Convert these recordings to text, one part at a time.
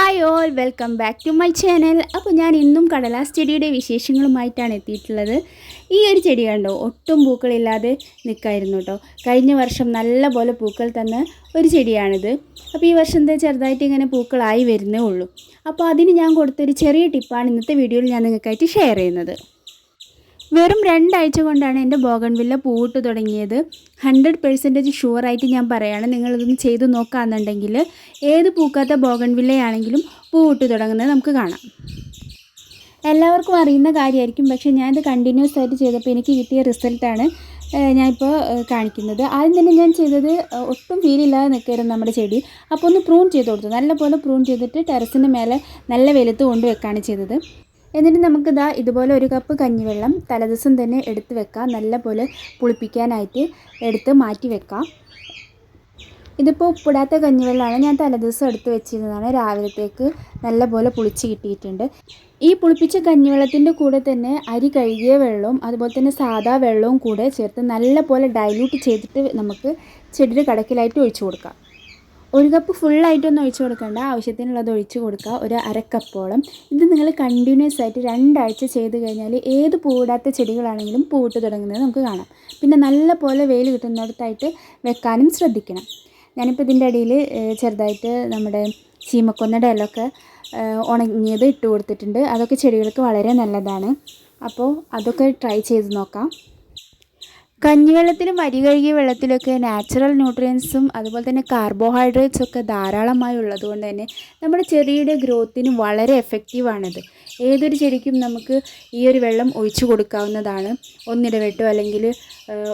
Hi all welcome back to my channel അപ്പോൾ ഞാൻ ഇന്നും കടലാസ് ചെടിയുടെ വിശേഷങ്ങളുമായിട്ടാണ് എത്തിയിട്ടുള്ളത്. ഈ ഒരു ചെടി കണ്ടോ? ഒട്ടും പൂക്കളില്ലാതെ നിൽക്കായിരുന്നു കേട്ടോ. കഴിഞ്ഞ വർഷം നല്ല പോലെ പൂക്കൾ തന്ന ഒരു ചെടിയാണിത്. അപ്പോൾ ഈ വർഷം ചെറുതായിട്ട് ഇങ്ങനെ പൂക്കളായി വരുന്നേ ഉള്ളൂ. അപ്പോൾ അതിന് ഞാൻ കൊടുത്തൊരു ചെറിയ ടിപ്പാണ് ഇന്നത്തെ വീഡിയോയിൽ ഞാൻ നിങ്ങൾക്കായിട്ട് ഷെയർ ചെയ്യുന്നത്. വെറും രണ്ടാഴ്ച കൊണ്ടാണ് എന്റെ ബോഗൺവില്ല പൂവിട്ട് തുടങ്ങിയത്. ഹൺഡ്രഡ് പെർസെന്റേജ് ഷുവറായിട്ട് ഞാൻ പറയുകയാണ് നിങ്ങളിതൊന്ന് ചെയ്തു നോക്കുകയാണെന്നുണ്ടെങ്കിൽ ഏത് പൂക്കാത്ത ബോഗൺവില്ലയാണെങ്കിലും പൂവിട്ട് തുടങ്ങുന്നത് നമുക്ക് കാണാം. എല്ലാവർക്കും അറിയുന്ന കാര്യമായിരിക്കും. പക്ഷേ ഞാനിത് കണ്ടിന്യൂസ് ആയിട്ട് ചെയ്തപ്പോൾ എനിക്ക് കിട്ടിയ റിസൾട്ടാണ് ഞാനിപ്പോൾ കാണിക്കുന്നത്. ആദ്യം തന്നെ ഞാൻ ചെയ്തത് ഒട്ടും ഫീലില്ലാതെ നിൽക്കായിരുന്നു നമ്മുടെ ചെടി. അപ്പോൾ ഒന്ന് പ്രൂൺ ചെയ്ത് കൊടുത്തു. നല്ലപോലെ പ്രൂൺ ചെയ്തിട്ട് ടെറസിന്റെ മേലെ നല്ല വെലുത്ത് കൊണ്ടുവെക്കാണ് ചെയ്തത്. എന്നിട്ട് നമുക്കിതാ ഇതുപോലെ ഒരു കപ്പ് കഞ്ഞിവെള്ളം തലേദിവസം തന്നെ എടുത്ത് വെക്കാം. നല്ലപോലെ പുളിപ്പിക്കാനായിട്ട് എടുത്ത് മാറ്റി വെക്കാം. ഇതിപ്പോൾ ഉപ്പിടാത്ത കഞ്ഞിവെള്ളമാണ് ഞാൻ തലേദിവസം എടുത്ത് വെച്ചിരുന്നതാണ്. രാവിലത്തേക്ക് നല്ലപോലെ പുളിച്ച് കിട്ടിയിട്ടുണ്ട്. ഈ പുളിപ്പിച്ച കഞ്ഞിവെള്ളത്തിന്റെ കൂടെ തന്നെ അരി കഴുകിയ വെള്ളവും അതുപോലെ തന്നെ സാധാ വെള്ളവും കൂടെ ചേർത്ത് നല്ലപോലെ ഡൈല്യൂട്ട് ചെയ്തിട്ട് നമുക്ക് ചെടിയുടെ കടക്കിലായിട്ട് ഒഴിച്ചു കൊടുക്കാം. ഒരു കപ്പ് ഫുള്ളായിട്ടൊന്നും ഒഴിച്ചു കൊടുക്കേണ്ട. ആവശ്യത്തിനുള്ളത് ഒഴിച്ച് കൊടുക്കുക. ഒരു അരക്കപ്പോളം ഇത് നിങ്ങൾ കണ്ടിന്യൂസ് ആയിട്ട് രണ്ടാഴ്ച ചെയ്ത് കഴിഞ്ഞാൽ ഏത് പൂടാത്ത ചെടികളാണെങ്കിലും പൂട്ട് തുടങ്ങുന്നത് നമുക്ക് കാണാം. പിന്നെ നല്ല പോലെ വെയിൽ കിട്ടുന്നിടത്തായിട്ട് വെക്കാനും ശ്രദ്ധിക്കണം. ഞാനിപ്പോൾ ഇതിന്റെ അടിയിൽ ചെറുതായിട്ട് നമ്മുടെ ചീമക്കൊന്നയുടെ ഇലൊക്കെ ഉണങ്ങിയത് ഇട്ട് കൊടുത്തിട്ടുണ്ട്. അതൊക്കെ ചെടികൾക്ക് വളരെ നല്ലതാണ്. അപ്പോൾ അതൊക്കെ ട്രൈ ചെയ്ത് നോക്കാം. കഞ്ഞിവെള്ളത്തിലും അരി കഴുകിയ വെള്ളത്തിലൊക്കെ നാച്ചുറൽ ന്യൂട്രിയൻസും അതുപോലെ തന്നെ കാർബോഹൈഡ്രേറ്റ്സ് ഒക്കെ ധാരാളമായി ഉള്ളതുകൊണ്ട് തന്നെ നമ്മുടെ ചെറിയുടെ ഗ്രോത്തിന് വളരെ എഫക്റ്റീവാണിത് ഏതൊരു ചെടിക്കും നമുക്ക് ഈ ഒരു വെള്ളം ഒഴിച്ചു കൊടുക്കാവുന്നതാണ്. ഒന്നിടവിട്ടോ അല്ലെങ്കിൽ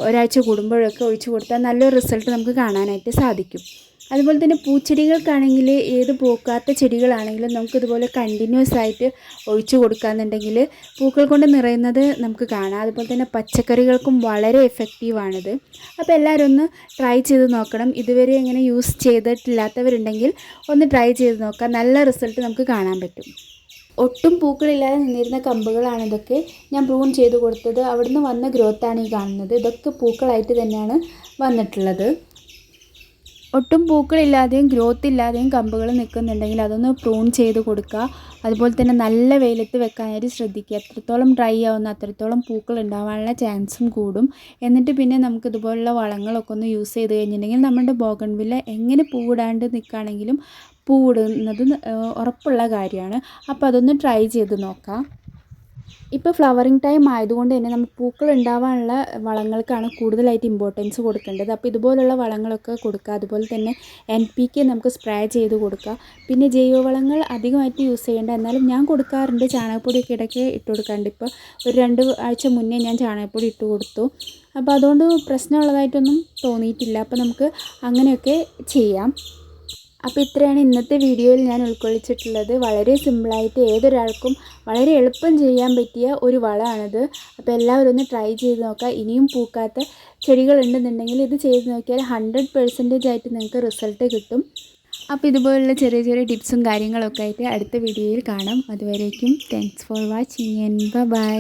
ഒരാഴ്ച കൂടുമ്പോഴൊക്കെ ഒഴിച്ചു കൊടുത്താൽ നല്ലൊരു റിസൾട്ട് നമുക്ക് കാണാനായിട്ട് സാധിക്കും. അതുപോലെ തന്നെ പൂച്ചെടികൾക്കാണെങ്കിൽ ഏത് പൂക്കാത്ത ചെടികളാണെങ്കിലും നമുക്കിതുപോലെ കണ്ടിന്യൂസ് ആയിട്ട് ഒഴിച്ചു കൊടുക്കാന്നുണ്ടെങ്കിൽ പൂക്കൾ കൊണ്ട് നിറയുന്നത് നമുക്ക് കാണാം. അതുപോലെ തന്നെ പച്ചക്കറികൾക്കും വളരെ എഫക്റ്റീവാണിത് അപ്പോൾ എല്ലാവരും ഒന്ന് ട്രൈ ചെയ്ത് നോക്കണം. ഇതുവരെ ഇങ്ങനെ യൂസ് ചെയ്തിട്ടില്ലാത്തവരുണ്ടെങ്കിൽ ഒന്ന് ട്രൈ ചെയ്ത് നോക്കാം. നല്ല റിസൾട്ട് നമുക്ക് കാണാൻ പറ്റും. ഒട്ടും പൂക്കളില്ലാതെ നിന്നിരുന്ന കമ്പുകളാണ് ഇതൊക്കെ. ഞാൻ പ്രൂൺ ചെയ്ത് കൊടുത്തത്. അവിടുന്ന് വന്ന ഗ്രോത്താണ് ഈ കാണുന്നത്. ഇതൊക്കെ പൂക്കളായിട്ട് തന്നെയാണ് വന്നിട്ടുള്ളത്. ഒട്ടും പൂക്കളില്ലാതെയും ഗ്രോത്ത് ഇല്ലാതെയും കമ്പുകൾ നിൽക്കുന്നുണ്ടെങ്കിൽ അതൊന്ന് പ്രൂൺ ചെയ്ത് കൊടുക്കുക. അതുപോലെ തന്നെ നല്ല വെയിലത്ത് വെക്കാനായിട്ട് ശ്രദ്ധിക്കുക. എത്രത്തോളം ഡ്രൈ ആവുന്ന അത്രത്തോളം പൂക്കൾ ഉണ്ടാവാനുള്ള ചാൻസും കൂടും. എന്നിട്ട് പിന്നെ നമുക്ക് ഇതുപോലുള്ള വളങ്ങളൊക്കെ ഒന്ന് യൂസ് ചെയ്ത് കഴിഞ്ഞിട്ടുണ്ടെങ്കിൽ നമ്മുടെ ബോഗൺവില്ല എങ്ങനെ പൂവിടാണ്ട് നിൽക്കുകയാണെങ്കിലും പൂവിടുന്നത് ഉറപ്പുള്ള കാര്യമാണ്. അപ്പോൾ അതൊന്ന് ട്രൈ ചെയ്ത് നോക്കാം. ഇപ്പോൾ ഫ്ലവറിങ് ടൈം ആയതുകൊണ്ട് തന്നെ നമ്മൾ പൂക്കൾ ഉണ്ടാവാനുള്ള വളങ്ങൾക്കാണ് കൂടുതലായിട്ട് ഇമ്പോർട്ടൻസ് കൊടുക്കേണ്ടത്. അപ്പോൾ ഇതുപോലുള്ള വളങ്ങളൊക്കെ കൊടുക്കുക. അതുപോലെ തന്നെ എൻ പി കെ നമുക്ക് സ്പ്രേ ചെയ്ത് കൊടുക്കുക. പിന്നെ ജൈവവളങ്ങൾ അധികമായിട്ട് യൂസ് ചെയ്യേണ്ട. എന്നാലും ഞാൻ കൊടുക്കാറുണ്ട്. ചാണകപ്പൊടിയൊക്കെ ഇടയ്ക്ക് ഇട്ട് കൊടുക്കാറുണ്ട്. ഇപ്പോൾ ഒരു രണ്ട് ആഴ്ച മുന്നേ ഞാൻ ചാണകപ്പൊടി ഇട്ട് കൊടുത്തു. അപ്പോൾ അതുകൊണ്ട് പ്രശ്നമുള്ളതായിട്ടൊന്നും തോന്നിയിട്ടില്ല. അപ്പോൾ നമുക്ക് അങ്ങനെയൊക്കെ ചെയ്യാം. അപ്പോൾ ഇത്രയാണ് ഇന്നത്തെ വീഡിയോയിൽ ഞാൻ ഉൾക്കൊള്ളിച്ചിട്ടുള്ളത്. വളരെ സിമ്പിളായിട്ട് ഏതൊരാൾക്കും വളരെ എളുപ്പം ചെയ്യാൻ പറ്റിയ ഒരു വളമാണിത്. അപ്പോൾ എല്ലാവരും ഒന്ന് ട്രൈ ചെയ്ത് നോക്കുക. ഇനിയും പൂക്കാത്ത ചെടികൾ ഉണ്ടെന്നുണ്ടെങ്കിൽ ഇത് ചെയ്ത് നോക്കിയാൽ ഹൺഡ്രഡ് പെർസെന്റേജ് ആയിട്ട് നിങ്ങൾക്ക് റിസൾട്ട് കിട്ടും. അപ്പോൾ ഇതുപോലുള്ള ചെറിയ ചെറിയ ടിപ്സും കാര്യങ്ങളൊക്കെ ആയിട്ട് അടുത്ത വീഡിയോയിൽ കാണാം. അതുവരേക്കും താങ്ക്സ് ഫോർ വാച്ചിങ് ബൈ